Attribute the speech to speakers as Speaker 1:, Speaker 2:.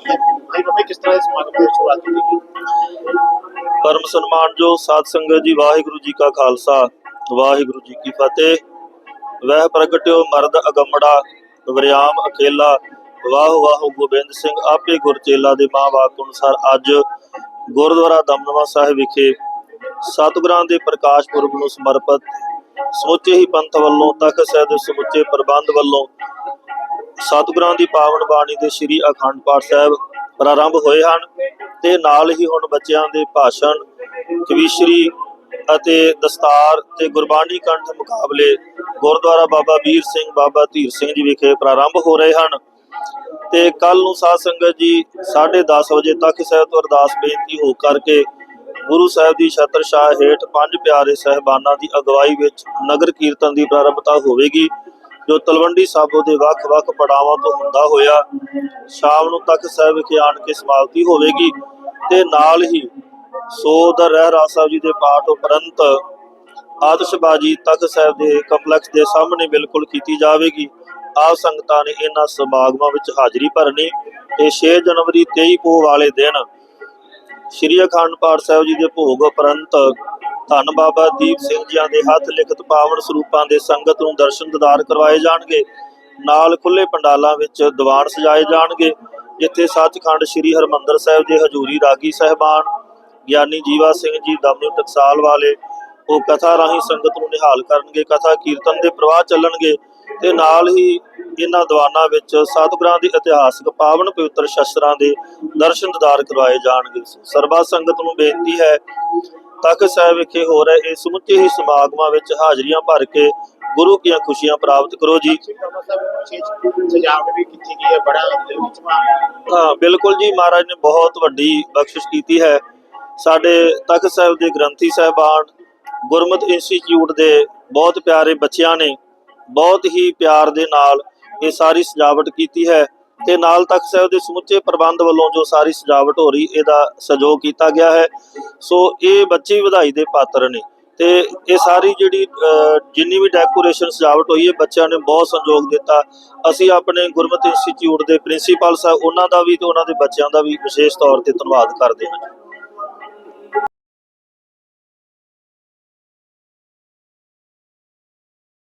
Speaker 1: ਭਾਈ ਬਾਬਾ ਕਿਸ ਤਰ੍ਹਾਂ ਇਸ ਸਮਾਗਮ ਦੀ ਸ਼ੁਰੂਆਤ ਕੀਤੀ
Speaker 2: ਪਰਮ ਸਨਮਾਨਯੋਗ ਸਾਧ ਸੰਗਤ ਜੀ, ਵਾਹਿਗੁਰੂ ਜੀ ਕਾ ਖਾਲਸਾ, ਵਾਹਿਗੁਰੂ ਜੀ ਕੀ ਫਤਿਹ। ਵਹਿ ਪ੍ਰਗਟਿਓ ਮਰਦ ਅਗੰਮੜਾ, ਵਰਿਆਮ ਅਕੇਲਾ। ਵਾਹ ਵਾਹ ਗੋਬਿੰਦ ਸਿੰਘ, ਆਪੇ ਗੁਰਚੇਲਾ ਦੇ ਮਾਂ ਬਾਪ ਅਨੁਸਾਰ ਅੱਜ ਗੁਰਦੁਆਰਾ ਦਮਦਮਾ ਸਾਹਿਬ ਵਿਖੇ ਸਤਿਗੁਰਾਂ ਦੇ ਪ੍ਰਕਾਸ਼ ਪੁਰਬ ਨੂੰ ਸਮਰਪਿਤ ਸਮੁੱਚੇ ਹੀ ਪੰਥ ਵੱਲੋਂ, ਤਖਤ ਸਾਹਿਬ ਦੇ ਸਮੁੱਚੇ ਪ੍ਰਬੰਧ ਵੱਲੋਂ ਸਤਿਗੁਰਾਂ ਦੀ ਪਾਵਨ ਬਾਣੀ ਦੇ ਸ੍ਰੀ ਅਖੰਡ ਪਾਠ ਸਾਹਿਬ ਪ੍ਰਾਰੰਭ ਹੋਏ ਹਨ ਤੇ ਨਾਲ ਹੀ ਹੁਣ ਬੱਚਿਆਂ ਦੇ ਭਾਸ਼ਣ, ਕਵੀਸ਼ਰੀ ਅਤੇ ਦਸਤਾਰ ਤੇ ਗੁਰਬਾਣੀ ਕੰਠ ਮੁਕਾਬਲੇ ਗੁਰਦੁਆਰਾ ਬਾਬਾ ਵੀਰ ਸਿੰਘ, ਬਾਬਾ ਧੀਰ ਸਿੰਘ ਜੀ ਵਿਖੇ ਪ੍ਰਾਰੰਭ ਹੋ ਰਹੇ ਹਨ। ਤੇ ਕੱਲ ਨੂੰ ਸਾਧ ਸੰਗਤ ਜੀ 10:30 ਵਜੇ ਤੱਕ ਸਾਹਿਬ ਤੋਂ ਅਰਦਾਸ ਬੇਨਤੀ ਹੋ ਕਰਕੇ ਗੁਰੂ ਸਾਹਿਬ ਦੀ ਛਤਰ ਛਾਇਆ ਹੇਠ ਪੰਜ ਪਿਆਰੇ ਸਹਿਬਾਨਾਂ ਦੀ ਅਗਵਾਈ ਵਿੱਚ ਨਗਰ ਕੀਰਤਨ ਦੀ ਪ੍ਰਾਰੰਭਤਾ ਹੋਵੇਗੀ। ਜੋ ਤਲਵੰਡੀ ਸਾਬੋ ਦੇ ਵੱਖ-ਵੱਖ ਪੜਾਵਾਂ ਤੋਂ ਹੁੰਦਾ ਹੋਇਆ, ਸ਼ਾਮ ਨੂੰ ਤੱਕ ਸਾਹਿਬ ਵਿਖੇ ਆਣ ਕੇ ਸਮਾਪਤੀ ਹੋਵੇਗੀ ਤੇ ਨਾਲ ਹੀ ਸੋਧ ਰਹਿ ਰਾਜ ਸਾਹਿਬ ਜੀ ਦੇ ਪਾਠ ਉਪਰੰਤ ਆਤਿਸ਼ਬਾਜ਼ੀ ਤਖਤ ਸਾਹਿਬ ਦੇ ਕੰਪਲੈਕਸ ਦੇ ਸਾਹਮਣੇ ਬਿਲਕੁਲ ਕੀਤੀ ਜਾਵੇਗੀ। ਆਪ ਸੰਗਤਾਂ ਨੇ ਇਹਨਾਂ ਸਮਾਗਮਾਂ ਵਿੱਚ ਹਾਜ਼ਰੀ ਭਰਨੀ ਤੇ 6 ਜਨਵਰੀ 23 ਪੋਹ ਵਾਲੇ ਦਿਨ ਸ਼੍ਰੀ ਅਖੰਡ ਪਾਠ ਸਾਹਿਬ ਜੀ ਦੇ ਭੋਗ ਉਪਰੰਤ ਧੰਨ ਬਾਬਾ ਦੀਪ ਸਿੰਘ ਜੀਆਂ ਦੇ ਹੱਥ ਲਿਖਤ ਪਾਵਨ ਸਰੂਪਾਂ ਦੇ ਸੰਗਤ ਨੂੰ ਦਰਸ਼ਨ ਦਿਦਾਰ ਕਰਵਾਏ ਜਾਣਗੇ। ਨਾਲ ਖੁੱਲੇ ਪੰਡਾਲਾਂ ਵਿੱਚ ਦੀਵਾਨ ਸਜਾਏ ਜਾਣਗੇ। ਜਿੱਥੇ ਸੱਚਖੰਡ ਸ੍ਰੀ ਹਰਮੰਦਰ ਸਾਹਿਬ ਦੇ ਹਜੂਰੀ ਰਾਗੀ ਸਹਿਬਾਨ ਗਿਆਨੀ ਜੀਵਾ ਸਿੰਘ ਜੀ ਦਮਨੂ ਟਕਸਾਲ ਵਾਲੇ, ਉਹ ਕਥਾ ਰਾਹੀਂ ਸੰਗਤ ਨੂੰ ਨਿਹਾਲ ਕਰਨਗੇ, ਕਥਾ ਕੀਰਤਨ ਦੇ ਪ੍ਰਵਾਹ ਚੱਲਣਗੇ ਤੇ ਨਾਲ ਹੀ ਇਹਨਾਂ ਦੀਵਾਨਾਂ ਵਿੱਚ ਸਤਿਗੁਰਾਂ ਦੇ ਇਤਿਹਾਸਕ ਪਾਵਨ ਪਵਿੱਤਰ ਸ਼ਸਤਰਾਂ ਦੇ ਦਰਸ਼ਨ ਦਿਦਾਰ ਕਰਵਾਏ ਜਾਣਗੇ। ਸਰਬਾ ਸੰਗਤ ਨੂੰ ਬੇਨਤੀ ਹੈ ਤਖਤ ਸਾਹਿਬ ਵਿਖੇ ਹੋ ਰਹੇ ਇਹ ਸਮੁੱਚੇ ਹੀ ਸਮਾਗਮਾਂ ਵਿੱਚ ਹਾਜ਼ਰੀਆਂ ਭਰ ਕੇ ਗੁਰੂ ਕੀਆਂ ਖੁਸ਼ੀਆਂ ਪ੍ਰਾਪਤ ਕਰੋ ਜੀ।
Speaker 1: ਸਜਾਵਟ ਵੀ ਕੀਤੀ ਗਈ ਬੜਾ
Speaker 2: ਹਾਂ ਬਿਲਕੁਲ ਜੀ ਮਹਾਰਾਜ ਨੇ ਬਹੁਤ ਵੱਡੀ ਬਖਸ਼ਿਸ਼ ਕੀਤੀ ਹੈ। ਸਾਡੇ ਤਖਤ ਸਾਹਿਬ ਦੇ ਗ੍ਰੰਥੀ ਸਾਹਿਬਾਨ ਗੁਰਮਤਿ ਇੰਸਟੀਚਿਊਟ ਦੇ ਬਹੁਤ ਪਿਆਰੇ ਬੱਚਿਆਂ ਨੇ ਬਹੁਤ ਹੀ ਪਿਆਰ ਦੇ ਨਾਲ ਇਹ ਸਾਰੀ ਸਜਾਵਟ ਕੀਤੀ ਹੈ। ਤੇ ਨਾਲ ਤਖਤ ਸਾਹਿਬ ਦੇ ਸਮੁੱਚੇ ਪ੍ਰਬੰਧ ਵੱਲੋਂ ਜੋ ਸਾਰੀ ਸਜਾਵਟ ਹੋ ਰਹੀ, ਇਹਦਾ ਸਹਿਯੋਗ ਕੀਤਾ ਗਿਆ ਹੈ। ਸੋ ਇਹ ਬੱਚੇ ਵਧਾਈ ਦੇ ਪਾਤਰ ਨੇ ਤੇ ਇਹ ਸਾਰੀ ਜਿਹੜੀ ਜਿੰਨੀ ਵੀ ਡੈਕੋਰੇਸ਼ਨ ਸਜਾਵਟ ਹੋਈ ਹੈ, ਬੱਚਿਆਂ ਨੇ ਬਹੁਤ ਸਹਿਯੋਗ ਦਿੱਤਾ। ਅਸੀਂ ਆਪਣੇ ਗੁਰਮਤਿ ਇੰਸਟੀਚਿਊਟ ਦੇ ਪ੍ਰਿੰਸੀਪਲ ਸਾਹਿਬ ਉਹਨਾਂ ਦਾ ਵੀ ਤੇ ਉਹਨਾਂ ਦੇ ਬੱਚਿਆਂ ਦਾ ਵੀ ਵਿਸ਼ੇਸ਼ ਤੌਰ ਤੇ ਧੰਨਵਾਦ ਕਰਦੇ ਹਾਂ।